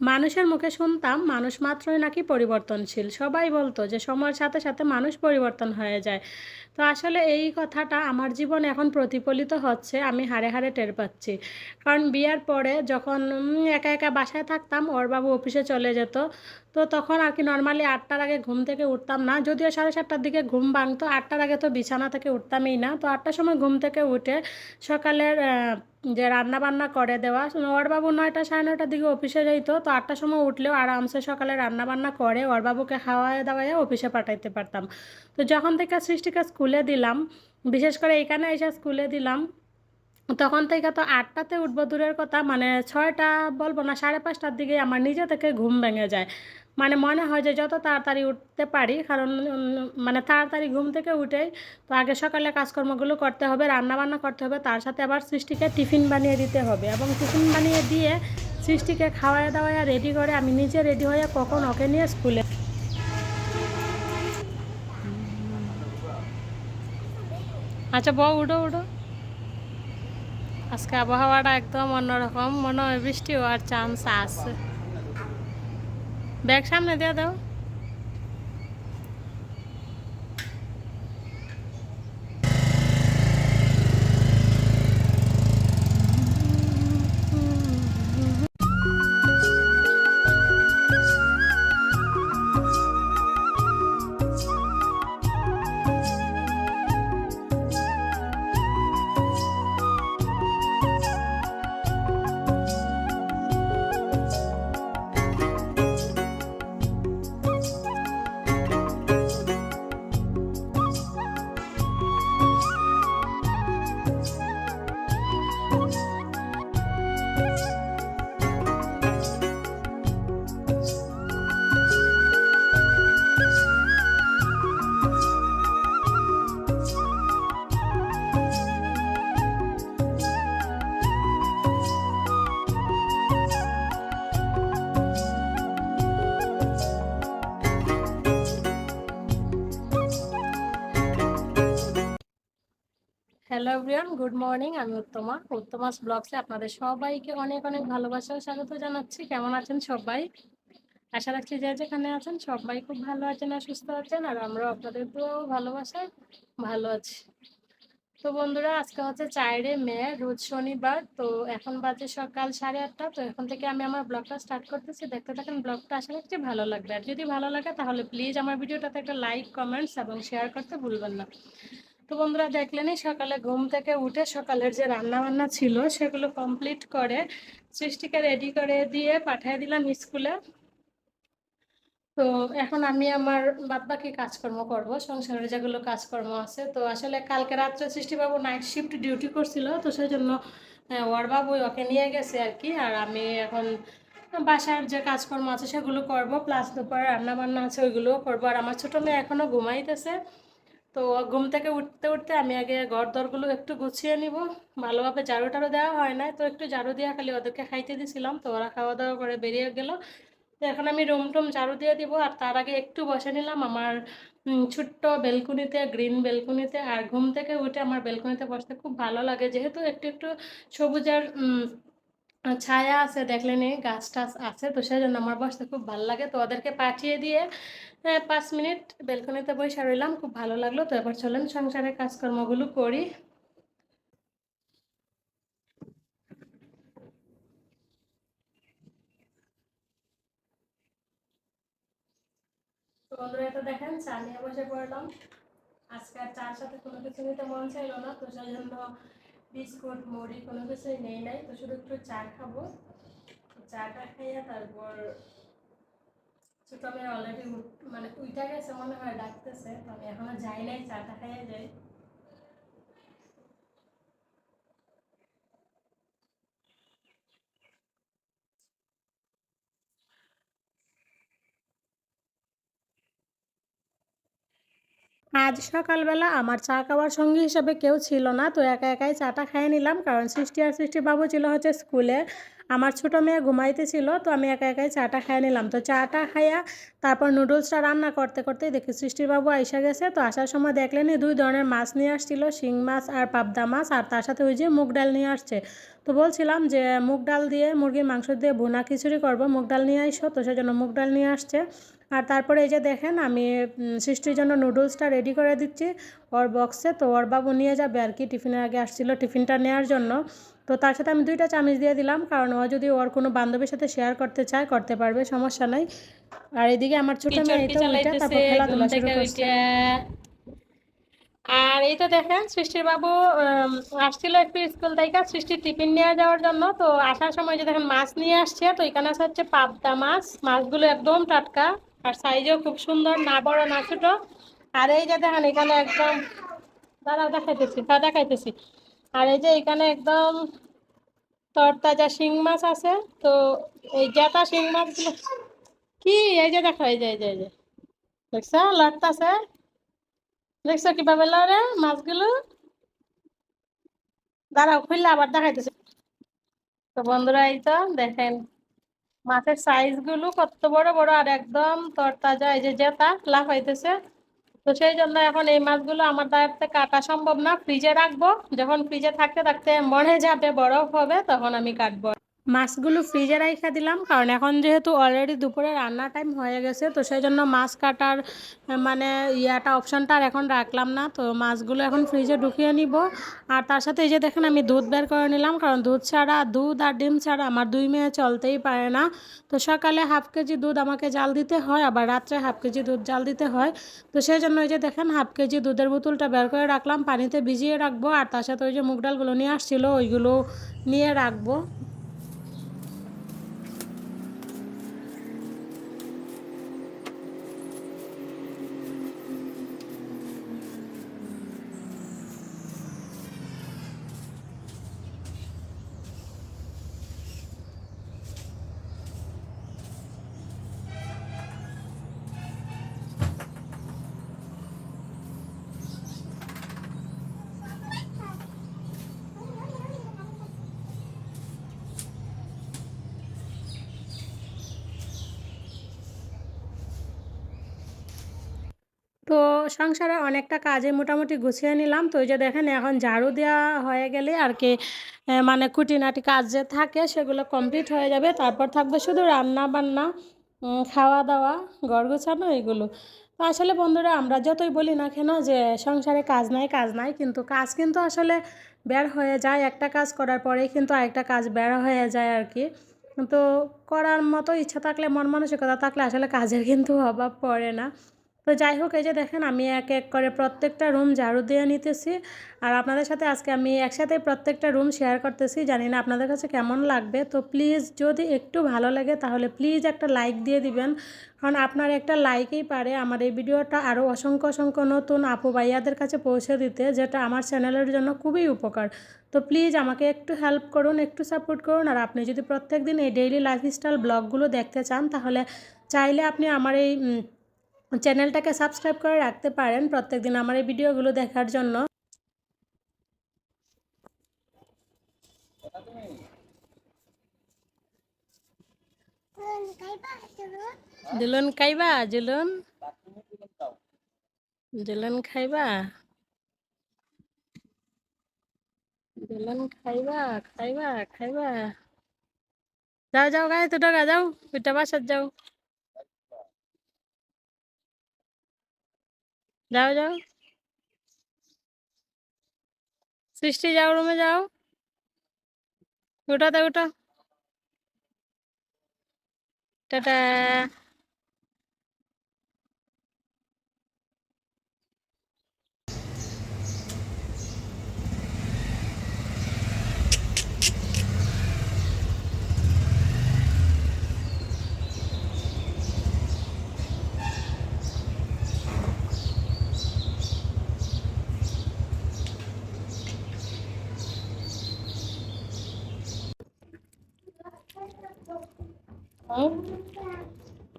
মানুষের মুখে শুনতাম, মানুষ মাত্রই নাকি পরিবর্তনশীল। সবাই বলতো যে, সময়ের সাথে সাথে মানুষ পরিবর্তন হয়ে যায়। তো আসলে এই কথাটা আমার জীবন এখন প্রতিফলিত হচ্ছে, আমি হাড়ে হাড়ে টের পাচ্ছি। কারণ বিয়ার পরে যখন একা একা বাসায় থাকতাম, ওর বাবু অফিসে চলে যেত। তো তখন আর কি নর্মালি আটটার আগে ঘুম থেকে উঠতাম না, যদিও সাড়ে সাতটার দিকে ঘুম ভাঙতো, আটটার আগে তো বিছানা থেকে উঠতামই না। তো আটটার সময় ঘুম থেকে উঠে সকালের যে রান্না বান্না করে দেওয়া। ওর বাবু নয়টা সাড়ে নয়টার দিকে অফিসে যাইতো, তো আটটার সময় উঠলেও আরামসে সকালে রান্না বান্না করে ওর বাবুকে খাওয়ায় দাওয়ায় অফিসে পাঠাইতে পারতাম। তো যখন থেকে সৃষ্টিকে স্কুলে দিলাম, বিশেষ করে এখানে এসে স্কুলে দিলাম, তখন থেকে তো আটটাতে উঠবো, দূরের কথা মানে ছয়টা বলব না, সাড়ে পাঁচটার দিকে আমার নিজে থেকে ঘুম ভেঙে যায়। মানে মনে হয় যে যত তাড়াতাড়ি উঠতে পারি, কারণ মানে তাড়াতাড়ি ঘুম থেকে উঠেই তো আগে সকালে কাজকর্মগুলো করতে হবে রান্না বান্না করতে হবে, তার সাথে আবার সৃষ্টিকে টিফিন বানিয়ে দিতে হবে এবং টিফিন বানিয়ে দিয়ে সৃষ্টিকে খাওয়ায় দাওয়ায় রেডি করে আমি নিজে রেডি হয়ে কখন ওকে নিয়ে স্কুলে আচ্ছা বউ, উঠো উঠো। আজকে আবহাওয়াটা একদম অন্যরকম, মনে হয় বৃষ্টি হওয়ার চান্স আছে। ব্যাগ সামনে দিয়ে দাও। হ্যালো এভরিওয়ান গুড মর্নিং আমি উত্তমা। উত্তমাস ব্লগসে আপনাদের সবাইকে অনেক অনেক ভালোবাসা ও স্বাগত জানাচ্ছি। কেমন আছেন সবাই? আশা রাখছি যে যেখানে আছেন সবাই খুব ভালো আছেন আর সুস্থ আছেন, আর আমরাও আপনাদের তো ভালোবাসায় ভালো আছি। তো বন্ধুরা, আজকে হচ্ছে চারটে মে, রোজ শনিবার। তো এখন বাজে সকাল সাড়ে আটটা। তো এখন থেকে আমি আমার ব্লগটা স্টার্ট করতেছি। দেখতে থাকেন ব্লগটা আশা রাখছি ভালো লাগবে। আর যদি ভালো লাগে, তাহলে প্লিজ আমার ভিডিওটাতে একটা লাইক কমেন্টস এবং শেয়ার করতে ভুলবেন না। তো বন্ধুরা দেখলেনই সকালে ঘুম থেকে উঠে সকালের যে রান্না বান্না ছিল, সেগুলো কমপ্লিট করে সৃষ্টিকে রেডি করে দিয়ে পাঠিয়ে দিলাম স্কুলে। তো এখন আমি আমার বাদবাকি কাজকর্ম করব? সংসারের যেগুলো কাজকর্ম আছে। তো আসলে কালকে রাত্রে সৃষ্টিবাবু নাইট শিফট ডিউটি করছিল, তো সেই জন্য ওর বাবু ওকে নিয়ে গেছে আর কি। আর আমি এখন বাসার যে কাজকর্ম আছে সেগুলো করব প্লাস দুপুরে রান্নাবান্না আছে ওইগুলোও করব। আর আমার ছোটো মেয়ে এখনও ঘুমাইতেছে। তো ঘুম থেকে উঠতে উঠতে আমি আগে ঘর দরগুলো একটু গুছিয়ে নিব। ভালোভাবে ঝাড়ু টাড়ু দেওয়া হয় না তো একটু ঝাড়ু দিয়ে খালি ওদেরকে খাইতে দিছিলাম, তো ওরা খাওয়া দাওয়া করে বেরিয়ে গেল। তো এখন আমি রুম টুম ঝাড়ু দিয়ে দিব, আর তার আগে একটু বসে নিলাম আমার ছোট্ট বেলকুনিতে গ্রিন বেলকুনিতে। আর ঘুম থেকে উঠে আমার বেলকুনিতে বসতে খুব ভালো লাগে, যেহেতু একটু একটু সবুজের ছায়া আছে দেখলেনি গাছ টাছ আছে, তো সেই জন্য আমার বসতে খুব ভালো লাগে। তো ওদেরকে পাঠিয়ে দিয়ে হ্যাঁ পাঁচ মিনিট বেলকনিতে বসে রইলাম, খুব ভালো লাগল। তো এবার চলেন সংসারের কাজকর্মগুলো করি। দেখেন, চা নিয়ে বসে পড়লাম। আজকে চার সাথে কোনো কিছু নিতে মন চাইলো না, তো সেই জন্য বিস্কুট, মুড়ি, কোনো কিছুই নেই, নাই। তো শুধু একটু চা খাব। চাটা খাইয়া তারপর ছোট মেয়ে অলরেডি মানে উইটা গেছে মনে হয়, ডাকতেছে। আমি এখনও যাই নাই, চাটা খাইয়া যাই। আজ সকালবেলা আমার চা খাওয়ার সঙ্গী হিসাবে কেউ ছিল না, তো একা একাই চাটা খেয়ে নিলাম। কারণ সৃষ্টি আর সৃষ্টি বাবু ছিল হচ্ছে স্কুলে। আমার ছোটো মেয়ে ঘুমাইতেছিল তো আমি একা একাই চাটা খাইয়ে নিলাম। তো চাটা খাইয়া তারপর নুডলসটা রান্না করতে করতেই দেখি সৃষ্টিবাবু আইসা গেছে, তো আসার সময় দেখলেনি দুই ধরনের মাছ নিয়ে আসছিল, শিং মাছ আর পাবদা মাছ। আর তার সাথে ওই যে মুগ ডাল নিয়ে আসছে। তো বলছিলাম যে, মুগ ডাল দিয়ে মুরগির মাংস দিয়ে ভুনা খিচুড়ি করব, মুগ ডাল নিয়ে আইসো। তো সেজন্য মুগ ডাল নিয়ে আসছে। আর তারপরে এই যে দেখেন আমি সৃষ্টির জন্য নুডলসটা রেডি করে দিচ্ছি। ওর বক্সে তো ওর বাবু নিয়ে যাবে আর কি টিফিনের আগে আসছিল টিফিনটা নেওয়ার জন্য। তো তার সাথে আমি দুইটা চামচ দিয়ে দিলাম কারণ ও যদি ওর কোনো বান্ধবীর সাথে শেয়ার করতে চায় করতে পারবে সমস্যা নাই। আর এদিকে আমার ছোট মেয়ে তো তারপর খেলাধুলা শুরু করছে। আর এই তো দেখেন সৃষ্টির বাবু আসছিল একটু স্কুল থেকে সৃষ্টির টিফিন নিয়ে যাওয়ার জন্য। তো আসার সময় যে দেখেন, মাছ নিয়ে আসছে। তো এখানে আছে হচ্ছে পাবদা মাছ। মাছগুলো একদম টাটকা আর সাইজও খুব সুন্দর, না বড়, না ছোট। আর এই যে দেখেন, এখানে একদম দাদা দেখাইতেছি হ্যাঁ দেখাইতেছি। আর এই যে এখানে একদম তরতাজা শিং মাছ আছে। তো এই জেতা শিং মাছগুলো, কি? এই যে দেখো, এই যে এই যে দেখছ? লড়তাছে দেখছ কীভাবে লড়ে মাছগুলো? দাঁড়াও খুললে আবার দেখাইতেছে। তো বন্ধুরা, এই তো দেখেন, মাছের সাইজগুলো কত বড় বড় আর একদম তরতাজা, এই যে জেতা লাফাইতেছে তো সেই জন্য এখন এই মাছগুলো আমার দায়িত্বে কাটা সম্ভব না। ফ্রিজে রাখব, যখন ফ্রিজে থাকতে থাকতে মনে যাবে, বরফ হবে, তখন আমি কাটবো। মাছগুলো ফ্রিজে রাইখা দিলাম, কারণ এখন যেহেতু অলরেডি দুপুরে রান্না টাইম হয়ে গেছে, তো সেই জন্য মাছ কাটার মানে ইয়াটা অপশানটা আর এখন রাখলাম না। তো মাছগুলো এখন ফ্রিজে ঢুকিয়ে নিব। আর তার সাথে এই যে দেখেন, আমি দুধ বের করে নিলাম, কারণ দুধ ছাড়া, দুধ আর ডিম ছাড়া আমার দুই মেয়ে চলতেই পারে না। তো সকালে হাফ কেজি দুধ আমাকে জাল দিতে হয়, আবার রাত্রে হাফ কেজি দুধ জাল দিতে হয়। তো সেই জন্য ওই যে দেখেন, হাফ কেজি দুধের বোতলটা বের করে রাখলাম, পানিতে ভিজিয়ে রাখব। আর তার সাথে ওই যে মুগ ডালগুলো নিয়ে আসছিল, ওইগুলো নিয়ে রাখব তো সংসারে অনেকটা কাজে মোটামুটি গুছিয়ে নিলাম। তো ওই যে দেখেন, এখন ঝাড়ু দেওয়া হয়ে গেলে আর কি মানে খুঁটিনাটি কাজ যে থাকে সেগুলো কমপ্লিট হয়ে যাবে। তারপর থাকবে শুধু রান্না বান্না খাওয়া দাওয়া ঘর গোছানো এগুলো। তো আসলে বন্ধুরা, আমরা যতই বলি না কেন যে সংসারে কাজ নাই কাজ নাই, কিন্তু কাজ কিন্তু আসলে বের হয়ে যায়। একটা কাজ করার পরেই কিন্তু আরেকটা কাজ বের হয়ে যায় আর কি। তো করার মতো ইচ্ছা থাকলে, মন মানসিকতা থাকলে আসলে কাজের কিন্তু অভাব পড়ে না। তো যাই হোক, এই যে দেখেন আমি এক এক করে প্রত্যেকটা রুম ঝাড়ু দিয়ে নিতেছি। আর আপনাদের সাথে আজকে আমি একসাথে প্রত্যেকটা রুম শেয়ার করতেছি, জানি না আপনাদের কাছে কেমন লাগবে। তো প্লিজ যদি একটু ভালো লাগে, তাহলে প্লিজ একটা লাইক দিয়ে দিবেন। কারণ আপনার একটা লাইকেই পারে আমার এই ভিডিওটা আরও অসংখ্য অসংখ্য নতুন আপু ভাইয়াদের কাছে পৌঁছে দিতে, যেটা আমার চ্যানেলের জন্য খুবই উপকার। তো প্লিজ আমাকে একটু হেল্প করুন, একটু সাপোর্ট করুন। আর আপনি যদি প্রত্যেক দিন এই ডেইলি লাইফস্টাইল ব্লগগুলো দেখতে চান, তাহলে চাইলে আপনি আমার এই চ্যানেলটাকে সাবস্ক্রাইব করে রাখতে পারেন প্রত্যেকদিন আমার এই ভিডিওগুলো দেখার জন্য। জুলন খাইবা? জুলন? জুলন খাইবা? জুলন খাইবা? খাইবা? খাইবা? যাও যাও গায়ে তো ডগা যাও ওইটা বাসার যাও। যাও যাও। সৃষ্টি যাও রুমে যাও। ওটাতে ওটা টাটা।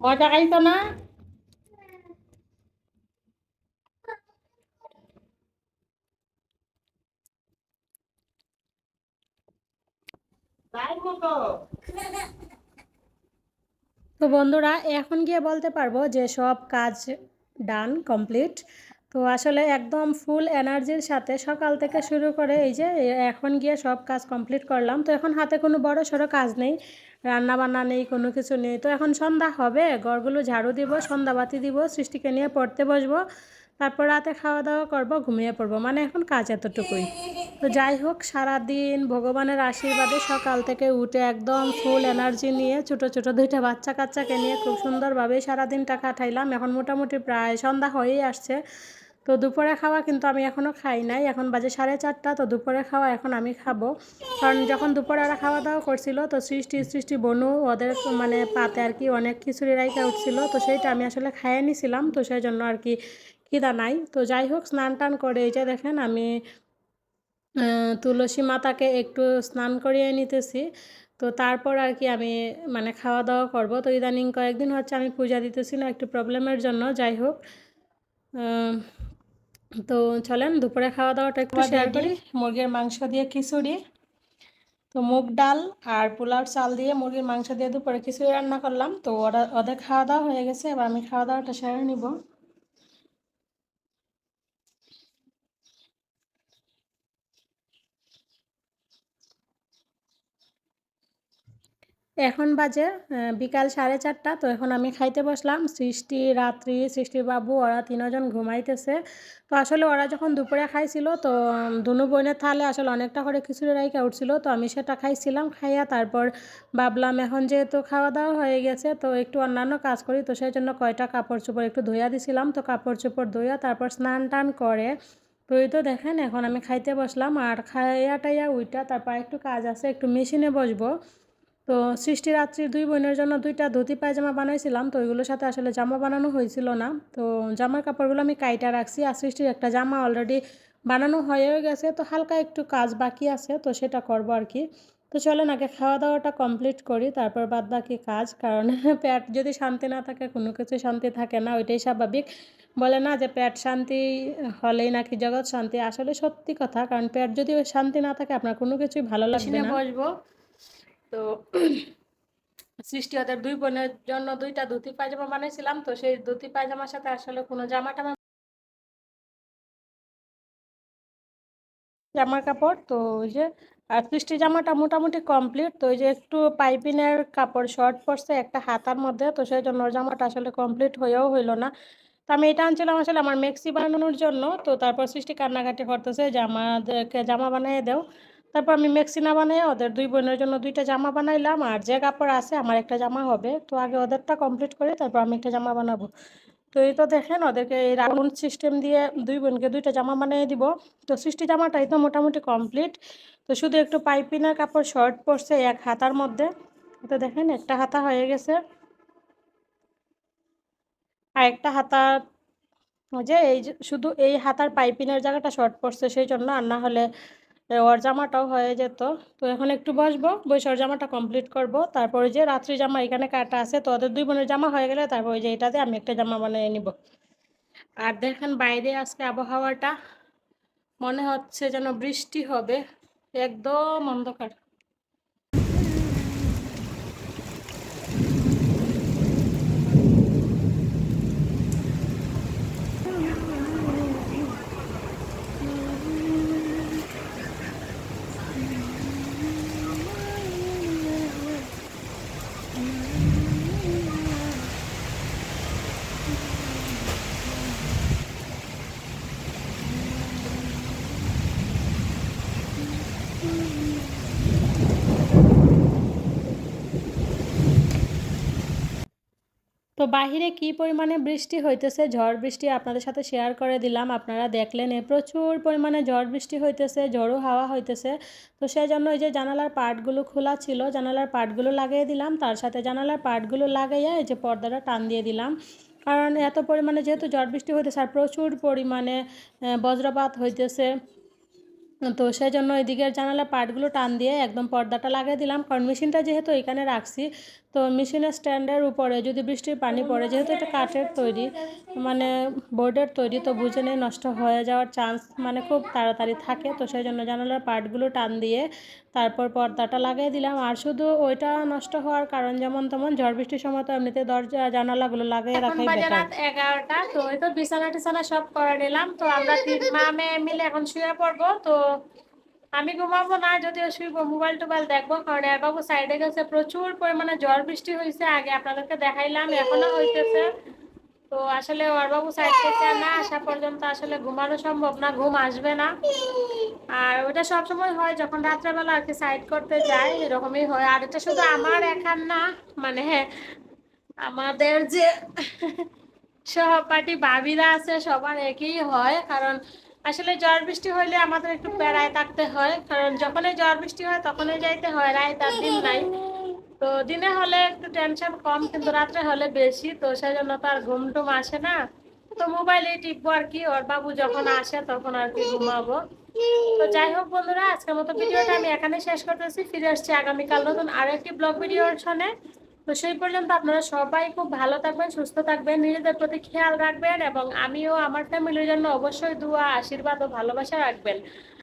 মজা টাকাইতো না তো বন্ধুরা এখন গিয়ে বলতে পারব যে সব কাজ ডান কমপ্লিট তো আসলে একদম ফুল এনার্জির সাথে সকাল থেকে শুরু করে এই যে এখন গিয়ে সব কাজ কমপ্লিট করলাম। তো এখন হাতে কোনো বড় সড়ো কাজ নেই রান্না বান্না নেই, কোনো কিছু নেই। তো এখন সন্ধ্যা হবে, ঘরগুলো ঝাড়ু দিব, সন্ধ্যাবাতি দিব, সৃষ্টিকে নিয়ে পড়তে বসবো। তারপর রাতে খাওয়া দাওয়া করব, ঘুমিয়ে পড়ব। মানে এখন কাজ এতটুকুই। তো যাই হোক, সারাদিন ভগবানের আশীর্বাদে সকাল থেকে উঠে একদম ফুল এনার্জি নিয়ে ছোটো ছোটো দুইটা বাচ্চা কাচ্চাকে নিয়ে খুব সুন্দরভাবে সারাদিনটা কাটাইলাম। এখন মোটামুটি প্রায় সন্ধ্যা হয়েই আসছে। তো দুপুরে খাওয়া কিন্তু আমি এখনও খাই নাই। এখন বাজে সাড়ে চারটা, তো দুপুরে খাওয়া এখন আমি খাব। কারণ যখন দুপুরে ওরা খাওয়া দাওয়া করছিল, তো সৃষ্টি সৃষ্টি বনু ওদের মানে পাতে আর কি অনেক খিচুড়ি রাইকা উঠছিল, তো সেইটা আমি আসলে খাইয়ে নিছিলাম, তো সেই জন্য আর কি খিদা নাই। তো যাই হোক, স্নান টান করে এই যে দেখেন আমি তুলসী মাতাকে একটু স্নান করিয়ে নিতেছি। তো তারপর আর কি আমি মানে খাওয়া দাওয়া করব। তো ইদানিং কয়েকদিন হচ্ছে আমি পূজা দিতেছি না, একটু প্রবলেমের জন্য। যাই হোক তো চলেন দুপুরে খাওয়া দাওয়াটা একটু শেয়ার করি। মুরগির মাংস দিয়ে খিচুড়ি তো মুগ ডাল আর পোলাও চাল দিয়ে মুরগির মাংস দিয়ে দুপুরে খিচুড়ি রান্না করলাম। তো ওরা ওদের খাওয়া দাওয়া হয়ে গেছে এবার আমি খাওয়া দাওয়াটা সেরে নিব। এখন বাজে বিকাল সাড়ে চারটা, তো এখন আমি খাইতে বসলাম। সৃষ্টি, রাত্রি সৃষ্টির বাবু ওরা তিনজন ঘুমাইতেছে। তো আসলে ওরা যখন দুপুরে খাইছিল, তো দুনু বোনের থালে আসলে অনেকটা করে খিচুড়ি রাইকা উঠছিল, তো আমি সেটা খাইছিলাম, খাইয়া তারপর ভাবলাম, এখন যেহেতু খাওয়া দাওয়া হয়ে গেছে, তো একটু অন্যান্য কাজ করি, তো সেই জন্য কয়টা কাপড় চোপড় একটু ধুইয়া দিছিলাম, তো কাপড় চোপড় ধুইয়া তারপর স্নান টান করে, তো তো দেখেন, এখন আমি খাইতে বসলাম, আর খাইয়া টাইয়া উইটা তারপর একটু কাজ আছে, একটু মেশিনে বসবো। তো সৃষ্টি রাত্রির দুই বোনের জন্য দুইটা ধুতি পায়জামা বানাইছিলাম তো ওইগুলোর সাথে আসলে জামা বানানো হয়েছিল না। তো জামার কাপড়গুলো আমি কাইটা রাখছি আর সৃষ্টির একটা জামা অলরেডি বানানো হয়েও গেছে তো হালকা একটু কাজ বাকি আছে তো সেটা করব আর কি। তো চলেন আগে খাওয়া দাওয়াটা কমপ্লিট করি তারপর বাদ বাকি কাজ কারণ পেট যদি শান্তি না থাকে কোনো কিছু শান্তি থাকে না ওইটাই স্বাভাবিক। বলে না যে পেট শান্তি হলেই নাকি জগৎ শান্তি আসলে সত্যি কথা কারণ পেট যদি শান্তি না থাকে আপনার কোনো কিছুই ভালো লাগবে না। বসবো। তো সৃষ্টি ওদের দুই বোনের জন্য দুইটা ধুতি পায়জামা বানিয়েছিলাম তো সেই ধুতি পায়জামার সাথে আসলে কোনো জামা টামা জামার কাপড়, তো ওই যে, আর সৃষ্টি জামাটা মোটামুটি কমপ্লিট তো ওই যে একটু পাইপিনের কাপড় শর্ট পড়ছে একটা হাতার মধ্যে, তো সেই জন্য জামাটা আসলে কমপ্লিট হয়েও হইল না। তো আমি এটা আনছিলাম আসলে আমার মেক্সি বানানোর জন্য, তো তারপর সৃষ্টি কান্নাকাটি করতেছে জামাদেরকে জামা বানিয়ে দেও। তারপর আমি মেক্সিনা বানিয়ে ওদের দুই বোনের জন্য দুইটা জামা বানাইলাম, আর যে কাপড় আছে আমার একটা জামা হবে। তো আগে ওদেরটা কমপ্লিট করে তারপর আমি একটা জামা বানাবো। তো এই তো দেখেন ওদেরকে এই রাউন্ড সিস্টেম দিয়ে দুই বোনকে দুইটা জামা বানিয়ে দিব। তো সৃষ্টি জামাটাই তো মোটামুটি কমপ্লিট তো শুধু একটু পাইপিনার কাপড় শর্ট পরছে এক হাতার মধ্যে। তো দেখেন একটা হাতা হয়ে গেছে। আর একটা হাতা যে এই শুধু এই হাতার পাইপিনের জায়গাটা শর্ট পড়ছে সেই জন্য, আর না হলে ওর জামাটাও হয়ে যেত। তো এখন একটু বসবো, বসে ওর জামাটা কমপ্লিট করব। তারপরে যে রাত্রি জামা এখানে কাটা আছে, তো ওদের দুই বোনের জামা হয়ে গেলে তারপর যে এটাতে আমি একটা জামা বানিয়ে নিব। আর দেখেন বাইরে আজকে আবহাওয়াটা, মনে হচ্ছে যেন বৃষ্টি হবে, একদম অন্ধকার। তো বাহিরে কি পরিমাণে বৃষ্টি হইতেছে? ঝড় বৃষ্টি আপনাদের সাথে শেয়ার করে দিলাম। আপনারা দেখলেন এ প্রচুর পরিমাণে ঝড় বৃষ্টি হইতেছে, ঝড়ো হাওয়া হইতেছে। তো সেই জন্য ওই যে জানালার পাটগুলো খোলা ছিল, জানালার পাটগুলো লাগিয়ে দিলাম। তার সাথে জানালার পাটগুলো লাগাইয়া এই যে পর্দাটা টান দিয়ে দিলাম। কারণ এত পরিমাণে যেহেতু ঝড় বৃষ্টি হইতেছে আর প্রচুর পরিমাণে বজ্রপাত হইতেছে। তো সেই জন্য এদিকের জানালা পাটগুলো টান দিয়ে একদম পর্দাটা লাগিয়ে দিলাম। কারণ মেশিনটা যেহেতু এখানে রাখছি তো মেশিনের স্ট্যান্ডের উপরে যদি বৃষ্টির পানি পড়ে যেহেতু এটা কাঠের তৈরি মানে বোর্ডের তৈরি তো বুঝে নেই নষ্ট হয়ে যাওয়ার চান্স মানে খুব তাড়াতাড়ি থাকে। তো সেই জন্য জানালার পার্টগুলো টান দিয়ে তারপর পর্দাটা লাগিয়ে দিলাম। আর শুধু ওইটা নষ্ট হওয়ার কারণ যেমন তেমন ঝড় বৃষ্টির সময় তো এমনিতে দরজা জানালাগুলো লাগিয়ে রাখাই বেটার এগারোটা তো এই তো বিছানা টিছানা সব করে নিলাম। তো আমরা তিন মা মেয়ে মিলে এখন শুয়ে পড়ব। তো আমি ঘুমাবো না, যদিও শুইবো। মোবাইল টোবাইল দেখব কারণ বাবু সাইডে গেছে, প্রচুর পরিমাণে ঝড় বৃষ্টি হয়েছে আগে আপনাদেরকে দেখাইলাম, এখনও হইতেছে। তো আসলে ওর বাবু সাইড থেকে না আসা পর্যন্ত আসলে ঘুমানো সম্ভব না, ঘুম আসবে না। আর ওটা সবসময় হয় যখন রাত্রেবেলা আর কি সাইড করতে যাই, এরকমই হয়। আর এটা শুধু আমার একার না মানে হ্যাঁ আমাদের যে সহপাঠী বাবিরা আছে, সবার একই হয়। কারণ আসলে ঝড় বৃষ্টি হইলে আমাদের একটু প্যারায় থাকতে হয়, কারণ যখনই ঝড় বৃষ্টি হয় তখনই যাইতে হয় রাত আর দিন নাই। তো দিনে হলে একটু টেনশন কম, কিন্তু রাত্রে হলে বেশি, তো সেই জন্য তো আর ঘুম টুম আসে না। তো মোবাইলে টিপবো আর কি, ওর বাবু যখন আসে তখন আর কি ঘুমাবো। তো যাই হোক বন্ধুরা, আজকের মতো ভিডিওটা আমি এখানে শেষ করতেছি। ফিরে আসছি আগামীকাল নতুন আরও একটি ব্লগ ভিডিওর সনে তো সেই পর্যন্ত আপনারা সবাই খুব ভালো থাকবেন, সুস্থ থাকবেন, নিজেদের প্রতি খেয়াল রাখবেন এবং আমিও আমার ফ্যামিলির জন্য অবশ্যই দুয়া, আশীর্বাদ ও ভালোবাসা রাখবেন।